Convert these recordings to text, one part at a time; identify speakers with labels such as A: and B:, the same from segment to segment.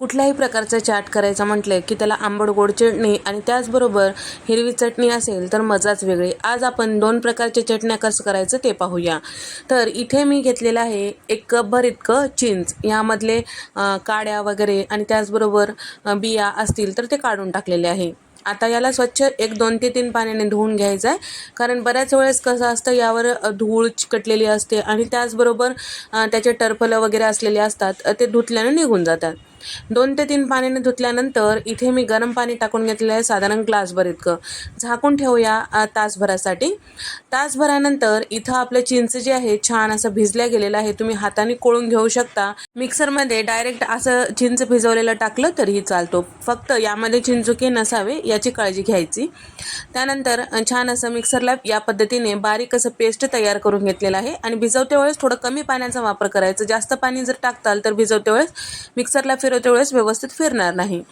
A: कुठल्याही प्रकारचा चाट करायचा म्हटलं की त्याला आंबट गोड चटणी आणि त्याचबरोबर हिरवी चटणी असेल तर मजाच वेगळी. आज आपण दोन प्रकारच्या चटण्या कसं करायचं ते पाहूया. तर इथे मी घेतलेलं आहे एक कपभर इतकं चिंच. यामधले काड्या वगैरे आणि त्याचबरोबर बिया असतील तर ते काढून टाकलेले आहे. आता याला स्वच्छ एक दोन ते तीन पाण्याने धुवून घ्यायचं आहे कारण बऱ्याच वेळेस कसं असतं यावर धूळ चिकटलेली असते आणि त्याचबरोबर त्याचे टरफलं वगैरे असलेले असतात ते धुतल्यानं निघून जातात. दोन ते तीन पाण्याने धुतल्यानंतर इथे मी गरम पाणी टाकून घेतलेलं आहे साधारण ग्लासभर इतकं. झाकून ठेवूया तासभरासाठी. तासभरानंतर इथं आपलं चिंच जे आहे छान असं भिजल्या गेलेलं आहे. तुम्ही हाताने कोळून घेऊ शकता. मिक्सरमध्ये डायरेक्ट असं चिंच भिजवलेलं टाकलं तरीही चालतो. फक्त यामध्ये चिंचुके नसावे याची काळजी घ्यायची. त्यानंतर छान असं मिक्सरला या पद्धतीने बारीक असं पेस्ट तयार करून घेतलेलं आहे. आणि भिजवते वेळेस थोडं कमी पाण्याचा वापर करायचा. जास्त पाणी जर टाकताल तर भिजवते वेळेस मिक्सरला फिरवते वेळेस व्यवस्थित फिरणार नाही.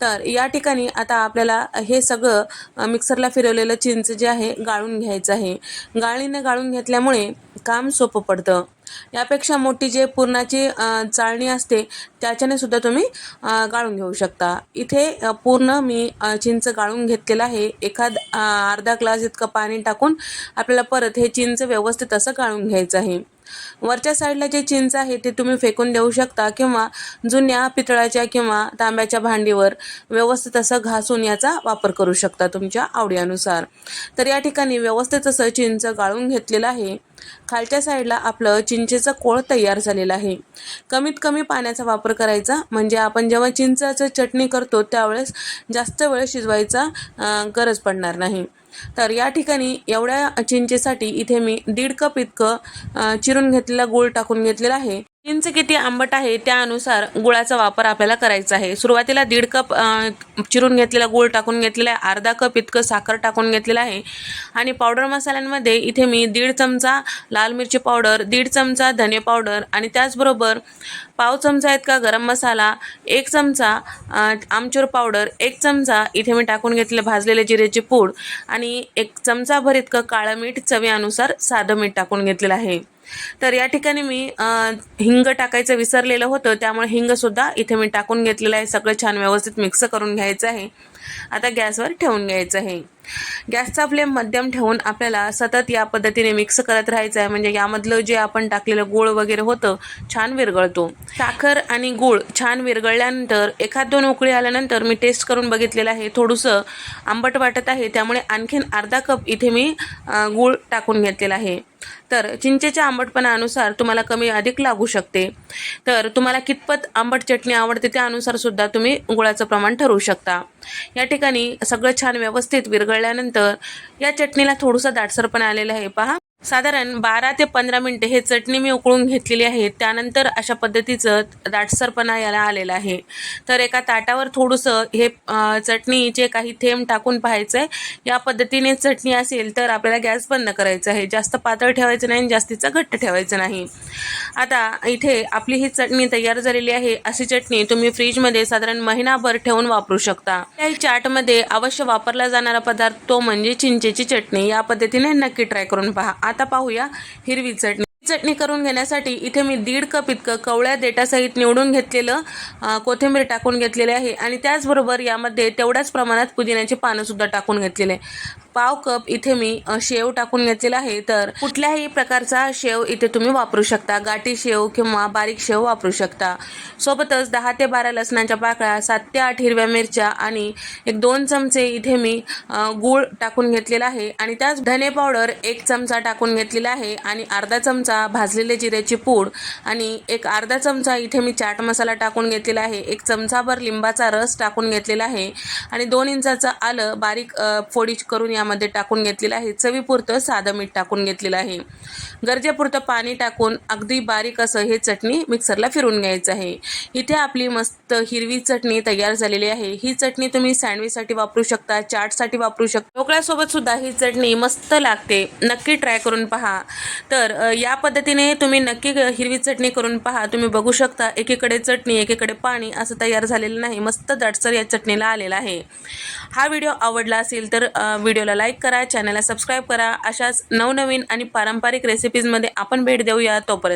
A: तर या ठिकाणी आता आपल्याला हे सगळं मिक्सरला फिरवलेलं चिंच जे आहे गाळून घ्यायचं आहे. गाळणीने गाळून घेतल्यामुळे काम सोपं पडतं. यापेक्षा मोठी जे पुरणाची चाळणी असते त्याच्याने सुद्धा तुम्ही गाळून घेऊ शकता. इथे पूर्ण मी चिंच गाळून घेतलेलं आहे. एखाद अर्धा ग्लास इतकं पाणी टाकून आपल्याला परत हे चिंच व्यवस्थित असं गाळून घ्यायचं आहे. वरच्या साईडला जे चिंच आहे ते तुम्ही फेकून देऊ शकता किंवा जुन्या पितळाच्या किंवा तांब्याच्या भांडीवर व्यवस्थित असं घासून याचा वापर करू शकता तुमच्या आवडीनुसार. तर या ठिकाणी व्यवस्थित असं चिंच गाळून घेतलेलं आहे. खालच्या साईडला आपलं चिंचेचं कोळ तयार झालेलं आहे. कमीत कमी पाण्याचा वापर करायचा म्हणजे आपण जेव्हा चिंचाचं चटणी करतो त्यावेळेस जास्त वेळ शिजवायचा गरज पडणार नाही. तर या ठिकाणी एवढ्या चिंचेसाठी इथे मी दीड कप इतकं चिरून घेतलेला गूळ टाकून घेतलेला आहे. चिंच किती आंबट आहे त्यानुसार गुळाचा वापर आपल्याला करायचा आहे. सुरुवातीला दीड कप चिरून घेतलेला गूळ टाकून घेतलेला आहे. अर्धा कप इतकं साखर टाकून घेतलेलं आहे. आणि पावडर मसाल्यांमध्ये इथे मी दीड चमचा लाल मिरची पावडर दीड चमचा धने पावडर आणि त्याचबरोबर पाव चमचा इतका गरम मसाला एक चमचा आमचूर पावडर एक चमचा इथे मी टाकून घेतलेलं भाजलेले जिरेची पूड आणि एक चमचाभर इतकं काळं मीठ चवीनुसार साधं मीठ टाकून घेतलेलं आहे. तर या ठिकाणी मी हिंग टाकायचं विसरलेलं होतं त्यामुळे हिंगसुद्धा इथे मी टाकून घेतलेलं आहे. सगळं छान व्यवस्थित मिक्स करून घ्यायचं आहे. आता गॅसवर ठेवून घ्यायचं आहे. गॅसचा फ्लेम मध्यम ठेवून आपल्याला सतत या पद्धतीने मिक्स करत राहायचं आहे. म्हणजे यामधलं जे आपण टाकलेलं गूळ वगैरे होतं छान विरगळतो साखर आणि गूळ छान विरगळल्यानंतर एखाद दोन उकळी आल्यानंतर मी टेस्ट करून बघितलेलं आहे. थोडंसं आंबट वाटत आहे. त्यामुळे आणखीन अर्धा कप इथे मी गूळ टाकून घेतलेला आहे. तर चिंचेच्या आंबटपणानुसार तुम्हाला कमी अधिक लागू शकते. तर तुम्हाला कितपत आंबट चटणी आवडते त्यानुसार सुद्धा तुम्ही गुळाचं प्रमाण ठरवू शकता. या ठिकाणी सगळं छान व्यवस्थित विरघळल्यानंतर या चटणीला थोडंसं दाटसरपणा आलेलं आहे. पहा. साधारण बारा ते पंधरा मिनटं हे चटणी मी उकळून घेतलेली आहे. त्यानंतर अशा पद्धतीचं दाटसरपणा याला आलेला आहे. तर एका ताटावर थोडंसं हे चटणीचे काही थेंब टाकून पाहायचं आहे या पद्धतीने चटणी असेल तर आपल्याला गॅस बंद करायचा आहे. जास्त पातळ ठेवायचं नाही आणि जास्तीचं घट्ट ठेवायचं नाही. आता इथे आपली ही चटणी तयार झालेली आहे. अशी चटणी तुम्ही फ्रीजमध्ये साधारण महिनाभर ठेवून वापरू शकता. या चाटमध्ये अवश्य वापरला जाणारा पदार्थ तो म्हणजे चिंचेची चटणी. या पद्धतीने नक्की ट्राय करून पहा. आता पाहूया हिरवी चटणी. चटणी करून घेण्यासाठी इथे मी दीड कप इतकं कवळ्या देटासहित निवडून घेतलेलं कोथिंबीर टाकून घेतलेले आहे. आणि त्याचबरोबर यामध्ये तेवढ्याच प्रमाणात पुदिन्याची पानंसुद्धा टाकून घेतलेले. पाव कप इथे मी शेव टाकून घेतलेला आहे. तर कुठल्याही प्रकारचा शेव इथे तुम्ही वापरू शकता. गाठी शेव किंवा बारीक शेव वापरू शकता. सोबतच दहा ते बारा लसणाच्या पाकळ्या सात ते आठ हिरव्या मिरच्या आणि एक दोन चमचे इथे मी गूळ टाकून घेतलेला आहे. आणि त्याच धने पावडर एक चमचा टाकून घेतलेला आहे आणि अर्धा चमचा भाजलेले जिऱ्याची पूड आणि एक अर्धा चमचा इथे मी चाट मसाला टाकून घेतलेला आहे. एक चमचाभर लिंबाचा रस टाकून घेतलेला आहे आणि दोन इंचाचं आलं बारीक फोडी करून यामध्ये टाकून घेतलेलं आहे. चवीपुरतं साधं मीठ टाकून घेतलेलं आहे. गरजेपुरतं पाणी टाकून अगदी बारीक असं हे चटणी मिक्सरला फिरून घ्यायचं आहे. इथे आपली मस्त हिरवी चटणी तयार झालेली आहे. ही चटणी तुम्ही सँडविचसाठी वापरू शकता चाटसाठी वापरू शकता. ढोकळ्यासोबत सुद्धा ही चटणी मस्त लागते. नक्की ट्राय करून पहा. तर या पद्धतीने तुम्ही नक्की हिरवी चटणी करून पहा. तुम्ही बघू शकता एकीकडे चटणी एकीकडे पाणी असं तयार झालेलं नाही. मस्त दाटसर या चटणीला आलेला आहे. हा व्हिडिओ आवडला असेल तर व्हिडिओला व्हिडिओला लाईक करा चॅनलला सबस्क्राईब करा. अशाच नवनवीन आणि पारंपरिक रेसिपीजमध्ये आपण भेट देऊया तोपर्यंत.